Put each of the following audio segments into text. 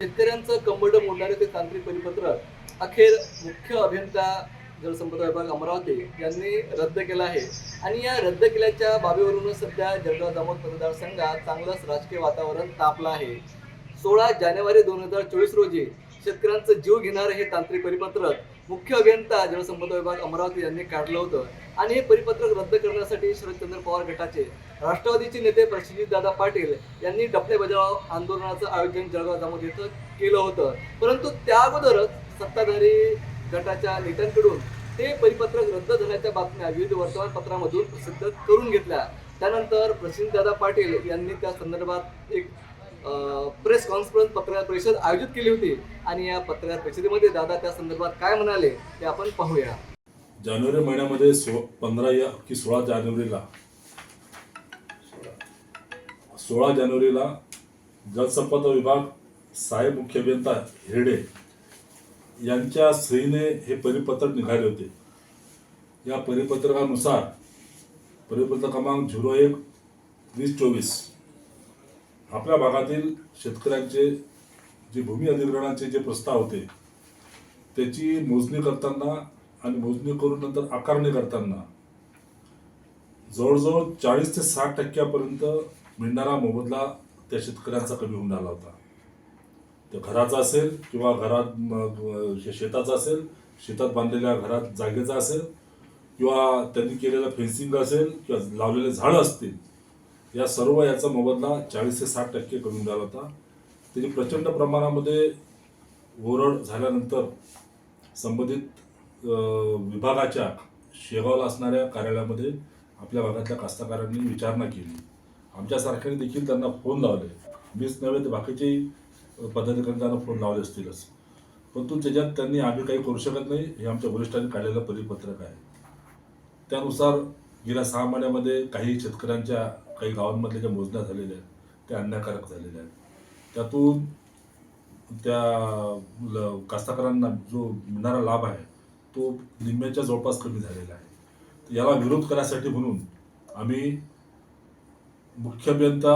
शेतकऱ्यांचं कंबड मोडणारे ते तांत्रिक परिपत्रक अखेर मुख्य अभियंता जलसंपदा विभाग अमरावती यांनी रद्द केलं आहे. आणि या रद्द केल्याच्या बाबीवरूनच सध्या जळगाव दामोद मतदारसंघात चांगलंच राजकीय वातावरण तापलं आहे. सोळा जानेवारी दोन हजार चोवीस रोजी शेतकऱ्यांचं जीव घेणारं हे तांत्रिक परिपत्रक मुख्य अभियंता जलसंपदा विभाग अमरावती यांनी काढलं होतं. आणि हे परिपत्रक रद्द करण्यासाठी शरदचंद्र पवार गटाचे राष्ट्रवादीचे नेते प्रसिद्ध दादा पाटील यांनी डफळे बजाव आंदोलनाचं आयोजन जळगाव दामोद इथं केलं होतं. परंतु त्या अगोदरच सत्ताधारी गटाच्या नेत्यांकडून ते परिपत्रक रद्द झाल्याच्या बातम्या विविध वर्तमानपत्रामधून प्रसिद्ध करून घेतल्या. त्यानंतर प्रसिद्ध दादा पाटील यांनी त्या संदर्भात एक प्रेस कॉन्फरन्स पत्रकार परिषद आयोजित केली होती. आणि या पत्रकार परिषदेमध्ये दादा त्या संदर्भात काय म्हणाले ते आपण पाहूया. जानेवारी महिन्यामध्ये सो पंधरा या की सोळा जानेवारीला सोळा जानेवारीला जलसंपदा विभाग साहेब मुख्य अभियंता हिरडे यांच्या सहीने हे परिपत्रक निघाले होते. या परिपत्रकानुसार परिपत्रक क्रमांक झिरो एक वीस चोवीस आपल्या भागातील शेतकऱ्यांचे जे भूमी अधिग्रहणाचे जे प्रस्ताव होते त्याची मोजणी करताना आणि मोजणी करून नंतर आकारणी करताना जवळजवळ चाळीस ते साठ टक्क्यापर्यंत मिळणारा मोबदला त्या शेतकऱ्यांचा कमी होऊन राहिला होता. ते घराचा असेल किंवा घरात शेताचा असेल शेतात बांधलेल्या घरात जागेचा असेल किंवा त्यांनी केलेलं फेन्सिंग असेल किंवा लावलेले झाडं असतील या सर्व याचा मोबदला चाळीस ते साठ टक्के कमी होऊन होता. त्याची प्रचंड प्रमाणामध्ये ओरड झाल्यानंतर संबंधित विभागाच्या शेगावला असणाऱ्या कार्यालयामध्ये आपल्या भागातल्या कास्तकारांनी विचारणा केली. आमच्यासारख्याने देखील त्यांना फोन लावले. मीच नव्हे तर बाकीचेही पदाधिकारी त्यांना फोन लावले असतीलच. परंतु त्याच्यात त्यांनी आम्ही काही करू शकत नाही. हे आमच्या वरिष्ठांनी काढलेलं परिपत्रक आहे. त्यानुसार गेल्या सहा महिन्यामध्ये काही शेतकऱ्यांच्या काही गावांमधल्या ज्या मोजण्या झालेल्या आहेत त्या अन्यायकारक झालेल्या आहेत. त्यातून त्या ल- कास्तकारांना जो मिळणारा लाभ आहे तो निम्म्याच्या जवळपास कमी झालेला आहे. याला विरोध करण्यासाठी म्हणून आम्ही मुख्य अभियंता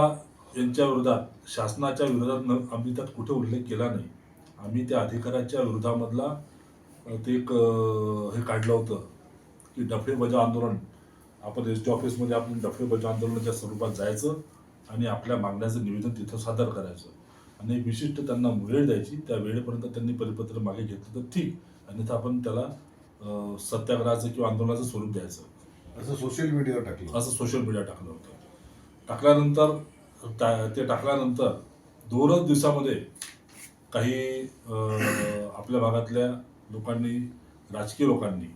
यांच्या विरोधात शासनाच्या विरोधात न आम्ही त्यात कुठे उल्लेख केला नाही. आम्ही त्या अधिकाऱ्याच्या विरोधामधला ते एक हे काढलं होतं की डफे बजाव आंदोलन. आपण एस टी ऑफिसमध्ये आपण डफे बजाव आंदोलनाच्या स्वरूपात जायचं आणि आपल्या मागण्याचं निवेदन तिथं सादर करायचं. आणि विशिष्ट त्यांना वेळ द्यायची त्या वेळेपर्यंत त्यांनी परिपत्र मागे घेतलं तर ठीक. अन्यथा आपण त्याला सत्याग्रहाचं किंवा आंदोलनाचं स्वरूप द्यायचं. असं सोशल मीडियावर टाकलं. असं सोशल मीडिया टाकलं होतं. टाकल्यानंतर ते टाकल्यानंतर दोनच दिवसामध्ये काही आपल्या भागातल्या लोकांनी राजकीय लोकांनी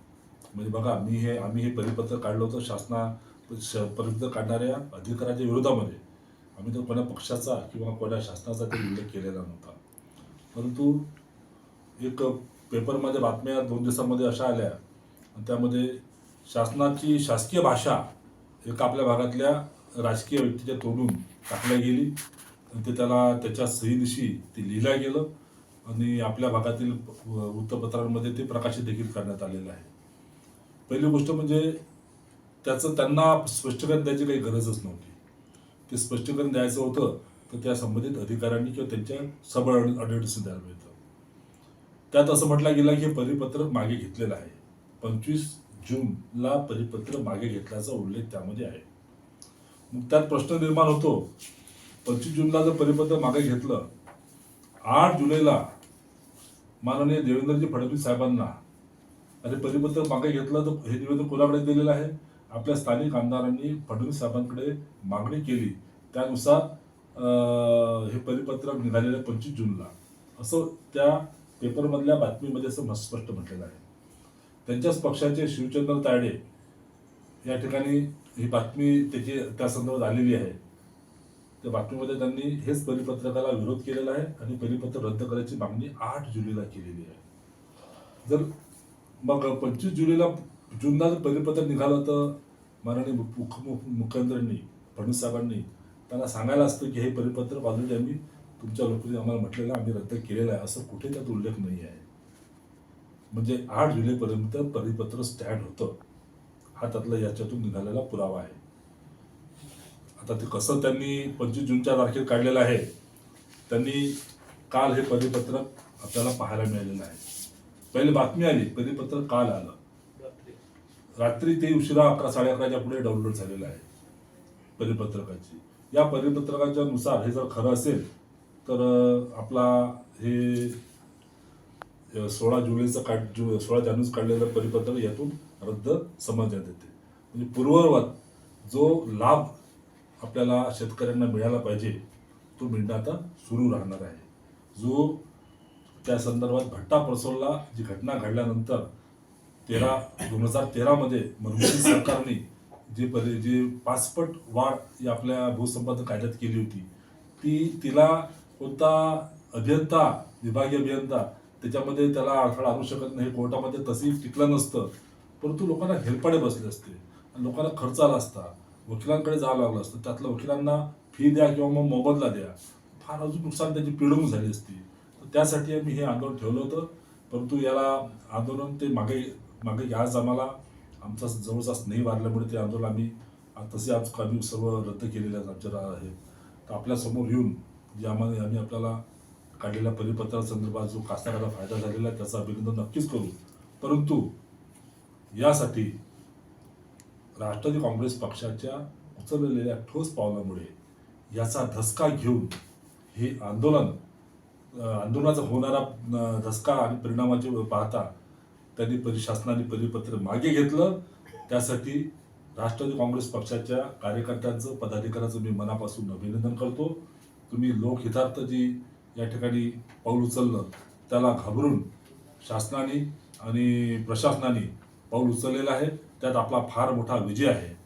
म्हणजे बघा मी हे आम्ही हे परिपत्र काढलं होतं शासना श- परिपत्र काढणाऱ्या अधिकाऱ्याच्या विरोधामध्ये. आम्ही तर कोणा पक्षाचा किंवा कोणा शासनाचा ते उल्लेख केलेला नव्हता. परंतु एक पेपरमध्ये बातम्या दोन दिवसामध्ये अशा आल्या. त्यामध्ये शासनाची शासकीय भाषा एका आपल्या भागातल्या राजकीय व्यक्तीच्या तोडून टाकल्या गेली. आणि ते त्याला त्याच्या सहीनिशी ते लिहिलं गेलं. आणि आपल्या भागातील वृत्तपत्रांमध्ये ते प्रकाशित देखील करण्यात आलेलं आहे. पहिली गोष्ट म्हणजे त्याचं त्यांना स्पष्टीकरण द्यायची काही गरजच नव्हती. ते स्पष्टीकरण द्यायचं होतं तर त्या संबंधित अधिकाऱ्यांनी किंवा त्यांच्या सब ऑडिटर्सनी द्यायला मिळतं. त्यात असं म्हटलं गेलं की हे परिपत्रक मागे घेतलेलं आहे. पंचवीस जूनला परिपत्र मागे घेतल्याचा उल्लेख त्यामध्ये आहे. त्यात प्रश्न निर्माण होतो. पंचवीस जूनला जर परिपत्र मागे घेतलं आठ जुलैला माननीय देवेंद्रजी फडणवीस साहेबांना अरे परिपत्र मागे घेतलं तर हे निवेदन कोणाकडे दिलेलं आहे? आपल्या स्थानिक आमदारांनी फडणवीस साहेबांकडे मागणी केली. त्यानुसार हे परिपत्रक निघालेलं आहे पंचवीस जूनला. असं त्या पेपरमधल्या बातमीमध्ये असं स्पष्ट म्हटलेलं आहे. त्यांच्याच पक्षाचे शिवचंद्र तायडे या ठिकाणी ही बातमी त्याची त्या संदर्भात आलेली आहे. त्या बातमीमध्ये त्यांनी हेच परिपत्रकाला विरोध केलेला आहे आणि परिपत्र रद्द करायची मागणी आठ जुलैला केलेली आहे. जर मग पंचवीस जुलैला जूनला जर परिपत्र निघालं तर माननीय मुख- मुख्यमंत्र्यांनी फडणवीस साहेबांनी त्यांना सांगायला असतं की हे परिपत्र बाजूने आम्ही तुमच्या लोकांनी आम्हाला म्हटलेलं आम्ही रद्द केलेलं आहे असं कुठे त्यात उल्लेख नाही आहे. म्हणजे आठ जुलैपर्यंत परिपत्र स्टँड होतं. हा त्यातला याच्यातून निघालेला पुरावा आहे. आता ते कसं त्यांनी पंचवीस जूनच्या तारखेत काढलेलं आहे त्यांनी काल हे परिपत्रक आपल्याला पाहायला मिळालेलं आहे. पहिले बातमी आली परिपत्रक काल आलं. रात्री. ते उशिरा अकरा साडे अकराच्या पुढे डाउनलोड झालेलं आहे परिपत्रकाची. या परिपत्रकाच्या नुसार हे जर खरं असेल तर आपला हे सोळा जुलैचं काढ जु सोळा जानेवारीचं काढलेलं परिपत्रक यातून रद्द समजण्यात येते. म्हणजे पूर्ववत जो लाभ आपल्याला शेतकऱ्यांना मिळाला पाहिजे तो मिळणं आता सुरू राहणार आहे. जो त्या संदर्भात भट्टा परसोलला जी घटना घडल्यानंतर तेरा दोन हजार तेरामध्ये मनमोहन सरकारने जे परि जे पाचपट वाढ ही आपल्या भूसंपादन कायद्यात केली होती ती तिला कोणता अभियंता विभागीय अभियंता त्याच्यामध्ये त्याला अडथळा आणू शकत नाही कोर्टामध्ये तसंही टिकलं नसतं परंतु लोकांना हेलपाडे बसले असते. आणि लोकांना खर्च आला असता. वकिलांकडे जावं लागलं असतं. त्यातल्या वकिलांना फी द्या किंवा मग मोबदला द्या. फार अजून नुकसान त्याची पिळवणूक झाली असती. तर त्यासाठी आम्ही हे आंदोलन ठेवलं होतं. परंतु याला आंदोलन ते मागे मागे आज आम्हाला आमचा जवळपास नाही वाढल्यामुळे ते आंदोलन आम्ही तसे आज आम्ही सर्व रद्द केलेले आमच्या आहेत तर आपल्यासमोर येऊन जे आम्हाला आम्ही आपल्याला काढलेल्या परिपत्रासंदर्भात जो कास्तकाराला फायदा झालेला आहे त्याचं अभिनंदन नक्कीच करू. परंतु यासाठी राष्ट्रवादी काँग्रेस पक्षाच्या उचललेल्या ठोस पावलामुळे याचा धसका घेऊन हे आंदोलन आंदोलनाचा होणारा धसका आणि परिणामाचे पाहता त्यांनी परिशासनाने परिपत्र मागे घेतलं. त्यासाठी राष्ट्रवादी काँग्रेस पक्षाच्या कार्यकर्त्यांचं पदाधिकाऱ्यांचं मी मनापासून अभिनंदन करतो. तुम्ही लोकहितार्थ जी या ठिकाणी पाऊल उचललं त्याला घाबरून शासनाने आणि प्रशासनाने पाऊल उचललेलं आहे. त्यात आपला फार मोठा विजय आहे.